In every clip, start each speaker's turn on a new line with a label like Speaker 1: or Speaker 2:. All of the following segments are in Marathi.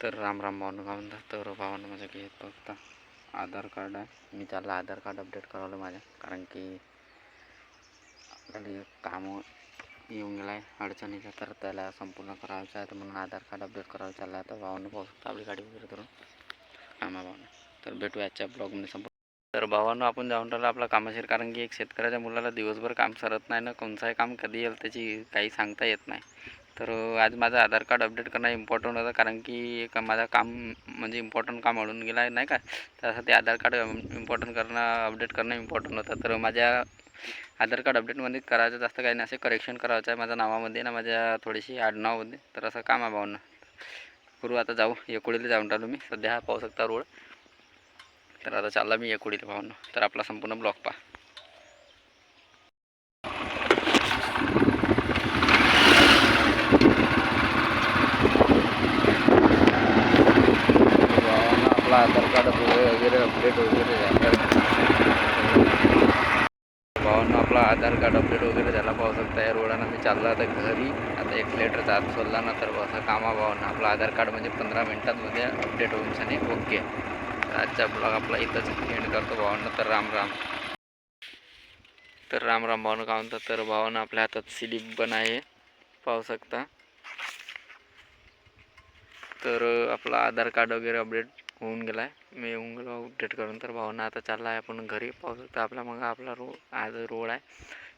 Speaker 1: तर राम राम भावनं का म्हणता तर भावानं माझ्या घेत फक्त आधार कार्ड आहे. मी त्याला आधार कार्ड अपडेट करावलं माझ्या कारण की आपल्याला काम येऊन गेला आहे अडचणीचा तर त्याला संपूर्ण करायचं आहे. तर म्हणून आधार कार्ड अपडेट करावं चाललं आहे तर भावानं पाहू शकता आपली गाडी वगैरे करून कामा भावनं. तर भेटू याच्या ब्लॉगमध्ये संपूर्ण. तर भावानं आपण जाऊन राहिलो आपला कामाशीर कारण की एक शेतकऱ्याच्या मुलाला दिवसभर काम सरत नाही ना कोणताही काम कधी येईल त्याची काही सांगता येत नाही. तर आज माझं आधार कार्ड अपडेट करणं इम्पॉर्टंट होतं कारण की एक माझं काम म्हणजे इम्पॉर्टंट काम अडून गेलं आहे नाही का? त्यासाठी आधार कार्ड इम्पॉर्टंट करणं अपडेट करणं इम्पॉर्टंट होतं. तर माझ्या आधार कार्ड अपडेटमध्ये करायचं जास्त काही नाही असे करेक्शन करायचं आहे माझ्या नावामध्ये ना माझ्या थोडीशी आडनावामध्ये. तर असं काम आहे भावना. करू आता जाऊ एकोडीला जाऊन राहिलो मी. सध्या हा पाहू शकता रोड. तर आता चालला मी एकोडीला भावना तर आपला संपूर्ण ब्लॉक पहा भावानं कार्ड वगैरे अपडेट वगैरे झालं. भावांना आपला आधार कार्ड अपडेट वगैरे झाला पाहू शकता या रोडानं मी चालला आता घरी. आता एक लेटर जात सोडला ना तर असं कामा भावांना. आपला आधार कार्ड म्हणजे पंधरा मिनटांमध्ये अपडेट होऊन सनी ओके. आजचा ब्लॉग आपला इथंच एंड करतो भावांना. तर राम राम. तर राम राम भावानं का म्हणतात? तर भावानं आपल्या हातात स्लिप पण आहे. पाहू शकता तर आपला आधार कार्ड वगैरे अपडेट होऊन गेला आहे मी येऊन गेलो अपडेट करून. तर भावना आता चालला आहे आपण घरी. पाहू शकतो आपला मग आपला रो आज रोड आहे.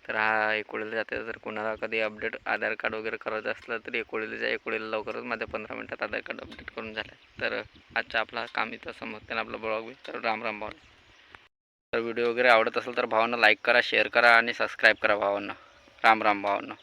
Speaker 1: तर हा एकोळीला जाते जर कोणाला कधी अपडेट आधार कार्ड वगैरे करायचं असलं तर एकोळीला जा एकोळीला लवकरच माझ्या पंधरा मिनटात आधार कार्ड अपडेट करून झालं आहे तर आजचा आपला काम इथं समजते ना आपला ब्लॉग बी. तर राम राम भावना तर व्हिडिओ वगैरे आवडत असेल तर भावांना लाईक करा शेअर करा आणि सबस्क्राईब करा भावांना. राम राम भावांना.